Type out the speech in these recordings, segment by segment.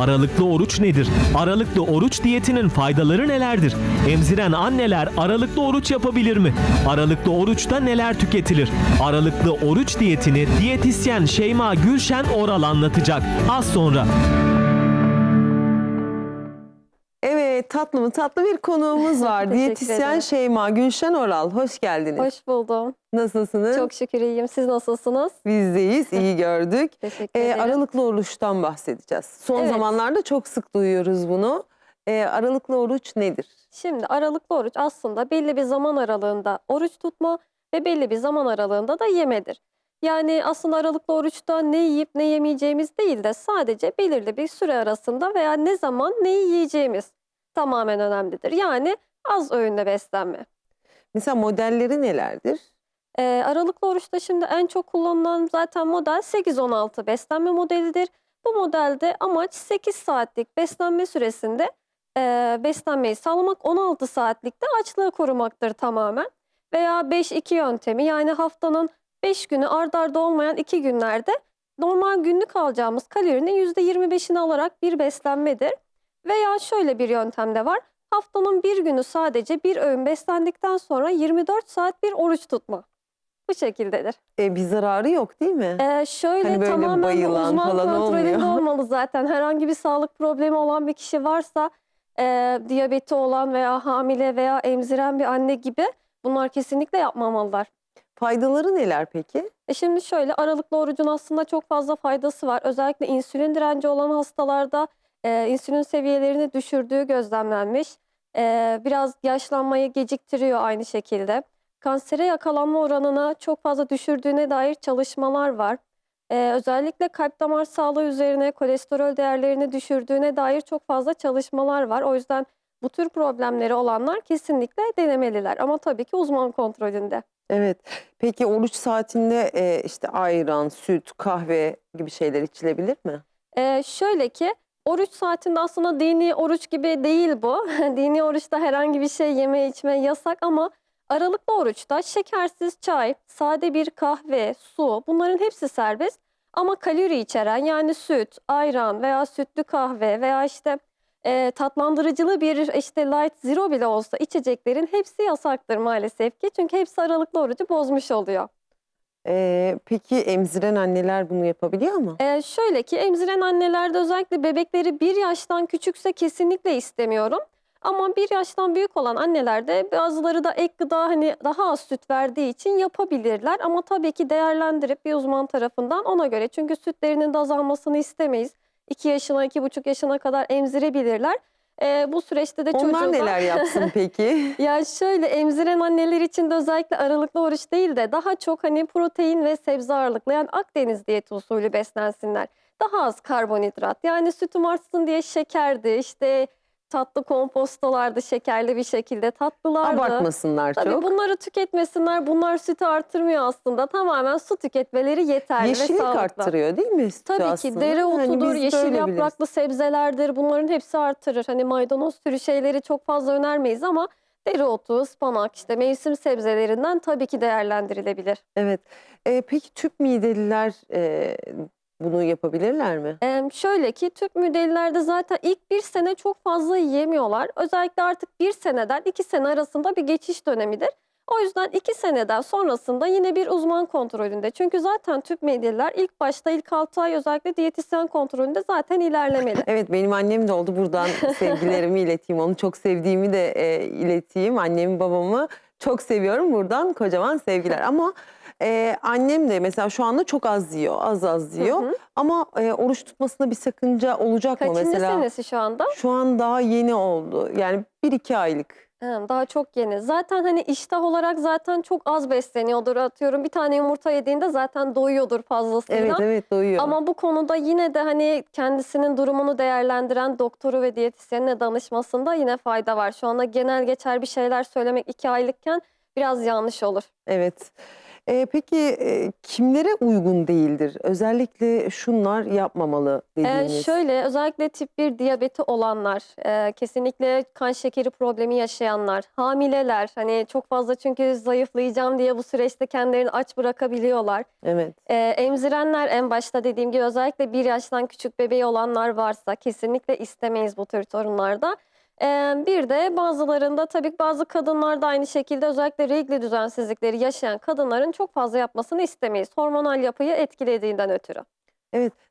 Aralıklı oruç nedir? Aralıklı oruç diyetinin faydaları nelerdir? Emziren anneler aralıklı oruç yapabilir mi? Aralıklı oruçta neler tüketilir? Aralıklı oruç diyetini diyetisyen Şeyma Gülşen Oral anlatacak. Az sonra. Tatlı mı tatlı bir konuğumuz var. Diyetisyen. Şeyma Gülşen Oral. Hoş geldiniz. Hoş buldum. Nasılsınız? Çok şükür iyiyim. Siz nasılsınız? Bizdeyiz. iyi gördük. Teşekkür Ee, ederim. aralıklı oruçtan bahsedeceğiz. Son Evet. zamanlarda çok sık duyuyoruz bunu. Ee, aralıklı oruç nedir? Şimdi aralıklı oruç aslında belli bir zaman aralığında oruç tutma ve belli bir zaman aralığında da yemedir. Yani aslında aralıklı oruçta ne yiyip ne yemeyeceğimiz değil de sadece belirli bir süre arasında veya ne zaman neyi yiyeceğimiz tamamen önemlidir. Yani az öğünle beslenme. Mesela modelleri nelerdir? Ee, aralıklı oruçta şimdi en çok kullanılan zaten model 8-16 beslenme modelidir. Bu modelde amaç 8 saatlik beslenme süresinde e, beslenmeyi sağlamak, 16 saatlikte açlığı korumaktır tamamen. Veya 5-2 yöntemi yani haftanın 5 günü ard arda olmayan 2 günlerde normal günlük alacağımız kalorinin %25'ini alarak bir beslenmedir. Veya şöyle bir yöntem de var. Haftanın bir günü sadece bir öğün beslendikten sonra 24 saat bir oruç tutma. Bu şekildedir. Ee, bir zararı yok değil mi? Ee, şöyle Hani böyle tamamen bayılan uzman falan kontrolünde olmuyor. olmalı zaten. Herhangi bir sağlık problemi olan bir kişi varsa e, diyabeti olan veya hamile veya emziren bir anne gibi bunlar kesinlikle yapmamalılar. Faydaları neler peki? E şimdi şöyle aralıklı orucun aslında çok fazla faydası var. Özellikle insülin direnci olan hastalarda e, insülin seviyelerini düşürdüğü gözlemlenmiş. E, biraz yaşlanmayı geciktiriyor aynı şekilde. Kansere yakalanma oranını çok fazla düşürdüğüne dair çalışmalar var. E, özellikle kalp damar sağlığı üzerine kolesterol değerlerini düşürdüğüne dair çok fazla çalışmalar var. O yüzden bu tür problemleri olanlar kesinlikle denemeliler. Ama tabii ki uzman kontrolünde. Evet. Peki oruç saatinde e, işte ayran, süt, kahve gibi şeyler içilebilir mi? Ee, şöyle ki oruç saatinde aslında dini oruç gibi değil bu. dini oruçta herhangi bir şey yeme içme yasak ama aralıklı oruçta şekersiz çay, sade bir kahve, su bunların hepsi serbest. Ama kalori içeren yani süt, ayran veya sütlü kahve veya işte e, tatlandırıcılı bir işte light zero bile olsa içeceklerin hepsi yasaktır maalesef ki. Çünkü hepsi aralıklı orucu bozmuş oluyor. Ee, peki emziren anneler bunu yapabiliyor mu? Ee, şöyle ki emziren annelerde özellikle bebekleri bir yaştan küçükse kesinlikle istemiyorum. Ama bir yaştan büyük olan annelerde bazıları da ek gıda hani daha az süt verdiği için yapabilirler. Ama tabii ki değerlendirip bir uzman tarafından ona göre. Çünkü sütlerinin de azalmasını istemeyiz. 2 yaşına, 2,5 yaşına kadar emzirebilirler. Ee, bu süreçte de Onlar çocuğu da- neler yapsın peki? ya şöyle emziren anneler için de özellikle aralıklı oruç değil de daha çok hani protein ve sebze ağırlıklı yani Akdeniz diyeti usulü beslensinler. Daha az karbonhidrat yani sütüm artsın diye şekerdi işte tatlı kompostolardı şekerli bir şekilde tatlılardı. Abartmasınlar Tabii çok. bunları tüketmesinler. Bunlar sütü artırmıyor aslında. Tamamen su tüketmeleri yeterli ve Yeşillik sağlıklı. arttırıyor değil mi sütü Tabii aslında? ki dereotudur, de yeşil biliriz. yapraklı sebzelerdir. Bunların hepsi artırır. Hani maydanoz türü şeyleri çok fazla önermeyiz ama dereotu, ıspanak, işte mevsim sebzelerinden tabii ki değerlendirilebilir. Evet. Ee, peki tüp mideliler e, bunu yapabilirler mi? Ee, şöyle ki tüp müdelilerde zaten ilk bir sene çok fazla yiyemiyorlar. Özellikle artık bir seneden iki sene arasında bir geçiş dönemidir. O yüzden iki seneden sonrasında yine bir uzman kontrolünde. Çünkü zaten tüp mideliler ilk başta ilk 6 ay özellikle diyetisyen kontrolünde zaten ilerlemeli. Evet benim annem de oldu. Buradan sevgilerimi ileteyim. Onu çok sevdiğimi de e, ileteyim. Annemi babamı çok seviyorum. Buradan kocaman sevgiler. Ama e, annem de mesela şu anda çok az yiyor. Az az yiyor. Hı hı. Ama e, oruç tutmasında bir sakınca olacak mı Kaçıncı mesela? senesi şu anda? Şu an daha yeni oldu. Yani 1-2 aylık. He, Daha çok yeni. Zaten hani iştah olarak zaten çok az besleniyordur atıyorum. Bir tane yumurta yediğinde zaten doyuyordur fazlasıyla. Evet evet doyuyor. Ama bu konuda yine de hani kendisinin durumunu değerlendiren doktoru ve diyetisyenine danışmasında yine fayda var. Şu anda genel geçer bir şeyler söylemek iki aylıkken biraz yanlış olur. Evet. E, peki e, kimlere uygun değildir? Özellikle şunlar yapmamalı Ee, dediğiniz. şöyle özellikle tip 1 diyabeti olanlar, e, kesinlikle kan şekeri problemi yaşayanlar, hamileler hani çok fazla çünkü zayıflayacağım diye bu süreçte kendilerini aç bırakabiliyorlar. Evet. Ee, emzirenler en başta dediğim gibi özellikle bir yaştan küçük bebeği olanlar varsa kesinlikle istemeyiz bu tür sorunlarda. Bir de bazılarında tabii bazı kadınlar da aynı şekilde özellikle regl düzensizlikleri yaşayan kadınların çok fazla yapmasını istemeyiz. Hormonal yapıyı etkilediğinden ötürü.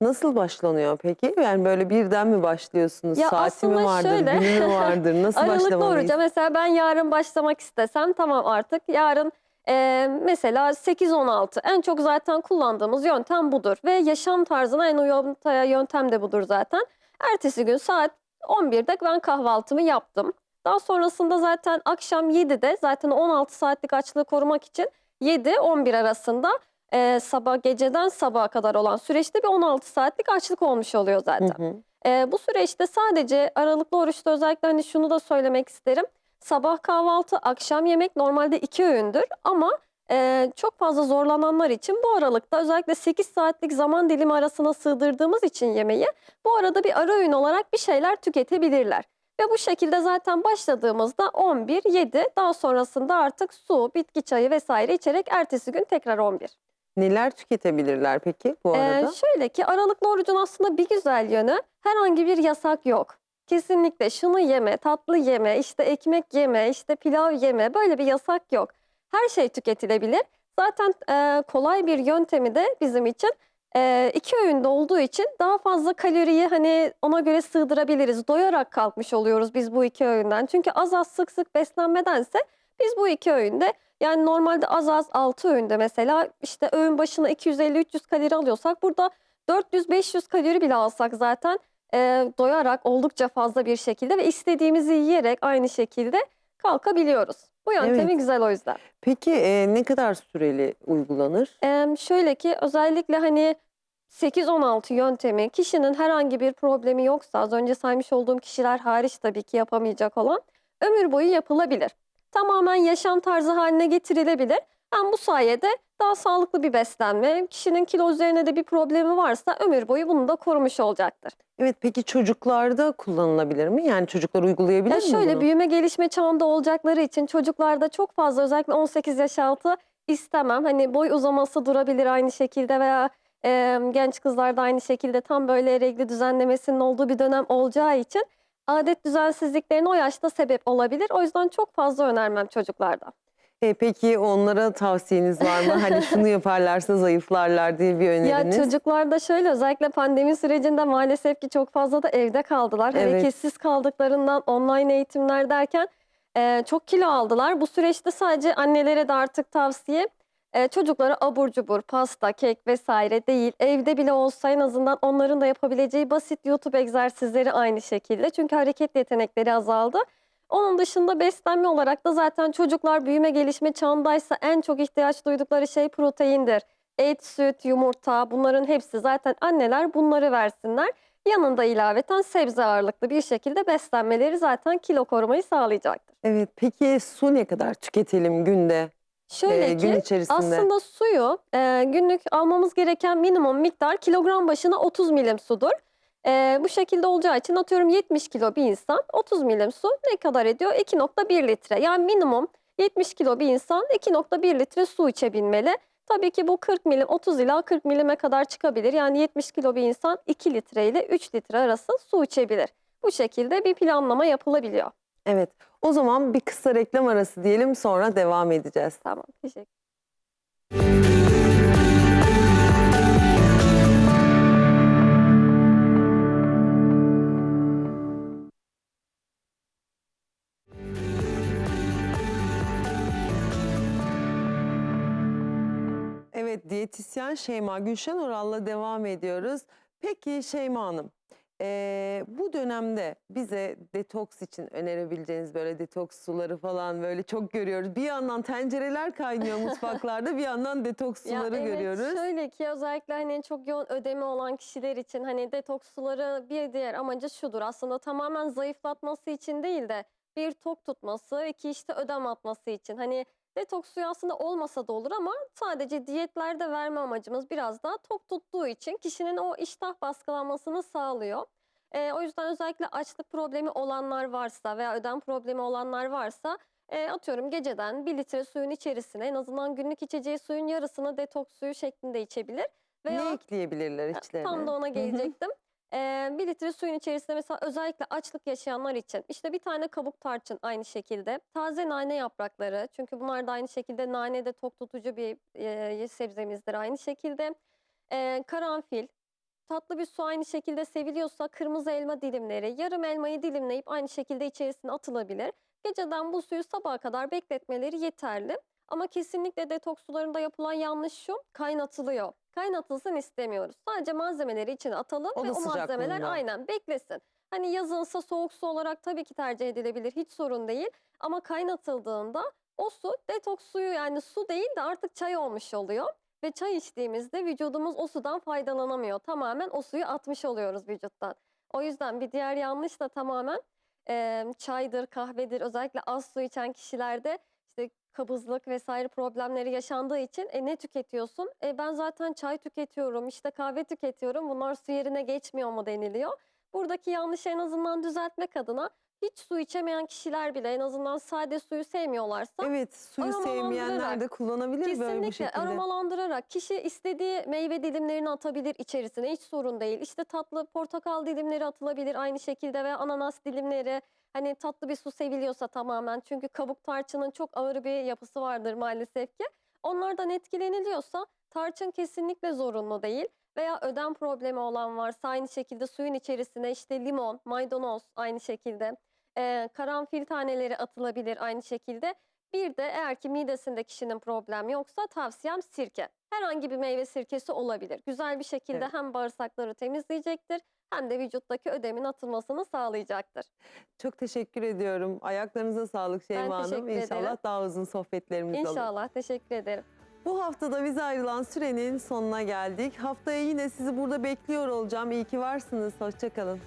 Nasıl başlanıyor peki? Yani böyle birden mi başlıyorsunuz? Ya Saati mi vardır, şöyle, günü mü vardır? Nasıl Aralıklı oruca mesela ben yarın başlamak istesem tamam artık yarın e, mesela 8-16 en çok zaten kullandığımız yöntem budur ve yaşam tarzına en ta- yöntem de budur zaten. Ertesi gün saat 11'de ben kahvaltımı yaptım. Daha sonrasında zaten akşam 7'de zaten 16 saatlik açlığı korumak için 7-11 arasında e, sabah geceden sabaha kadar olan süreçte bir 16 saatlik açlık olmuş oluyor Hı zaten. hı. Ee, bu süreçte sadece aralıklı oruçta özellikle hani şunu da söylemek isterim. Sabah kahvaltı, akşam yemek normalde iki öğündür ama e, çok fazla zorlananlar için bu aralıkta özellikle 8 saatlik zaman dilimi arasına sığdırdığımız için yemeği bu arada bir ara öğün olarak bir şeyler tüketebilirler. Ve bu şekilde zaten başladığımızda 11, 7 daha sonrasında artık su, bitki çayı vesaire içerek ertesi gün tekrar 11. Neler tüketebilirler peki bu Ee, arada? şöyle ki aralıklı orucun aslında bir güzel yönü herhangi bir yasak yok. Kesinlikle şunu yeme, tatlı yeme, işte ekmek yeme, işte pilav yeme böyle bir yasak yok. Her şey tüketilebilir. Zaten e, kolay bir yöntemi de bizim için e, iki öğünde olduğu için daha fazla kaloriyi hani ona göre sığdırabiliriz. Doyarak kalkmış oluyoruz biz bu iki öğünden. Çünkü az az sık sık beslenmedense biz bu iki öğünde yani normalde az az 6 öğünde mesela işte öğün başına 250-300 kalori alıyorsak burada 400-500 kalori bile alsak zaten e, doyarak oldukça fazla bir şekilde ve istediğimizi yiyerek aynı şekilde kalkabiliyoruz. Bu yöntemi Evet. güzel o yüzden. Peki e, ne kadar süreli uygulanır? Ee, şöyle ki özellikle hani 8-16 yöntemi kişinin herhangi bir problemi yoksa az önce saymış olduğum kişiler hariç tabii ki yapamayacak olan ömür boyu yapılabilir. Tamamen yaşam tarzı haline getirilebilir. Hem bu sayede daha sağlıklı bir beslenme, kişinin kilo üzerine de bir problemi varsa ömür boyu bunu da korumuş olacaktır. Evet peki çocuklarda kullanılabilir mi? Yani çocuklar uygulayabilir Ya mi şöyle bunu? büyüme gelişme çağında olacakları için çocuklarda çok fazla özellikle 18 yaş altı istemem. Hani boy uzaması durabilir aynı şekilde veya e, genç kızlarda aynı şekilde tam böyle regli düzenlemesinin olduğu bir dönem olacağı için adet düzensizliklerine o yaşta sebep olabilir. O yüzden çok fazla önermem çocuklarda. E, peki onlara tavsiyeniz var mı? Hani şunu yaparlarsa zayıflarlar diye bir Ya öneriniz. çocuklarda şöyle özellikle pandemi sürecinde maalesef ki çok fazla da evde kaldılar. Evet. Hareketsiz kaldıklarından online eğitimler derken e, çok kilo aldılar. Bu süreçte sadece annelere de artık tavsiye e, çocuklara abur cubur, pasta, kek vesaire değil. Evde bile olsa en azından onların da yapabileceği basit YouTube egzersizleri aynı şekilde. Çünkü hareket yetenekleri azaldı. Onun dışında beslenme olarak da zaten çocuklar büyüme gelişme çağındaysa en çok ihtiyaç duydukları şey proteindir. Et, süt, yumurta bunların hepsi zaten anneler bunları versinler. Yanında ilaveten sebze ağırlıklı bir şekilde beslenmeleri zaten kilo korumayı sağlayacaktır. Evet peki su ne kadar tüketelim günde? Şöyle e, ki gün içerisinde. aslında suyu e, günlük almamız gereken minimum miktar kilogram başına 30 milim sudur. E, bu şekilde olacağı için atıyorum 70 kilo bir insan 30 milim su ne kadar ediyor? 2.1 litre. Yani minimum 70 kilo bir insan 2.1 litre su içebilmeli. Tabii ki bu 40 milim 30 ila 40 milime kadar çıkabilir. Yani 70 kilo bir insan 2 litre ile 3 litre arası su içebilir. Bu şekilde bir planlama yapılabiliyor. Evet o zaman bir kısa reklam arası diyelim sonra devam edeceğiz. Tamam teşekkür Evet diyetisyen Şeyma Gülşen Oral'la devam ediyoruz. Peki Şeyma Hanım eee, bu dönemde bize detoks için önerebileceğiniz böyle detoks suları falan böyle çok görüyoruz. Bir yandan tencereler kaynıyor mutfaklarda bir yandan detoks Ya suları evet, görüyoruz. Şöyle ki özellikle hani çok yoğun ödemi olan kişiler için hani detoks suları bir diğer amacı şudur. Aslında tamamen zayıflatması için değil de bir tok tutması, iki işte ödem atması için. Hani Detoks suyu aslında olmasa da olur ama sadece diyetlerde verme amacımız biraz daha tok tuttuğu için kişinin o iştah baskılanmasını sağlıyor. Ee, o yüzden özellikle açlık problemi olanlar varsa veya ödem problemi olanlar varsa e, atıyorum geceden 1 litre suyun içerisine en azından günlük içeceği suyun yarısını detoks suyu şeklinde içebilir. Veya Ne ekleyebilirler içlerine? Tam da ona gelecektim. Ee, bir litre suyun içerisinde mesela özellikle açlık yaşayanlar için işte bir tane kabuk tarçın aynı şekilde. Taze nane yaprakları çünkü bunlar da aynı şekilde nane de tok tutucu bir e, sebzemizdir aynı şekilde. Ee, karanfil, tatlı bir su aynı şekilde seviliyorsa kırmızı elma dilimleri, yarım elmayı dilimleyip aynı şekilde içerisine atılabilir. Geceden bu suyu sabaha kadar bekletmeleri yeterli. Ama kesinlikle detoks sularında yapılan yanlış şu kaynatılıyor. Kaynatılsın istemiyoruz. Sadece malzemeleri içine atalım Oda ve o malzemeler aynen beklesin. Hani yazınsa soğuk su olarak tabii ki tercih edilebilir. Hiç sorun değil. Ama kaynatıldığında o su detoks suyu yani su değil de artık çay olmuş oluyor. Ve çay içtiğimizde vücudumuz o sudan faydalanamıyor. Tamamen o suyu atmış oluyoruz vücuttan. O yüzden bir diğer yanlış da tamamen e, çaydır, kahvedir özellikle az su içen kişilerde kabızlık vesaire problemleri yaşandığı için e, ne tüketiyorsun? E, ben zaten çay tüketiyorum, işte kahve tüketiyorum. Bunlar su yerine geçmiyor mu deniliyor. Buradaki yanlışı en azından düzeltmek adına hiç su içemeyen kişiler bile en azından sade suyu sevmiyorlarsa Evet suyu sevmeyenler de kullanabilir böyle bu Kesinlikle şekilde. aromalandırarak kişi istediği meyve dilimlerini atabilir içerisine hiç sorun değil. İşte tatlı portakal dilimleri atılabilir aynı şekilde ve ananas dilimleri hani tatlı bir su seviliyorsa tamamen çünkü kabuk tarçının çok ağır bir yapısı vardır maalesef ki. Onlardan etkileniliyorsa tarçın kesinlikle zorunlu değil. Veya ödem problemi olan varsa aynı şekilde suyun içerisine işte limon, maydanoz aynı şekilde e, karanfil taneleri atılabilir aynı şekilde. Bir de eğer ki midesinde kişinin problem yoksa tavsiyem sirke. Herhangi bir meyve sirkesi olabilir. Güzel bir şekilde Evet. hem bağırsakları temizleyecektir hem de vücuttaki ödemin atılmasını sağlayacaktır. Çok teşekkür ediyorum. Ayaklarınıza sağlık Şeyma Hanım. teşekkür İnşallah ederim. daha uzun sohbetlerimiz olur. İnşallah. Teşekkür ederim. Bu haftada bize ayrılan sürenin sonuna geldik. Haftaya yine sizi burada bekliyor olacağım. İyi ki varsınız. Hoşçakalın.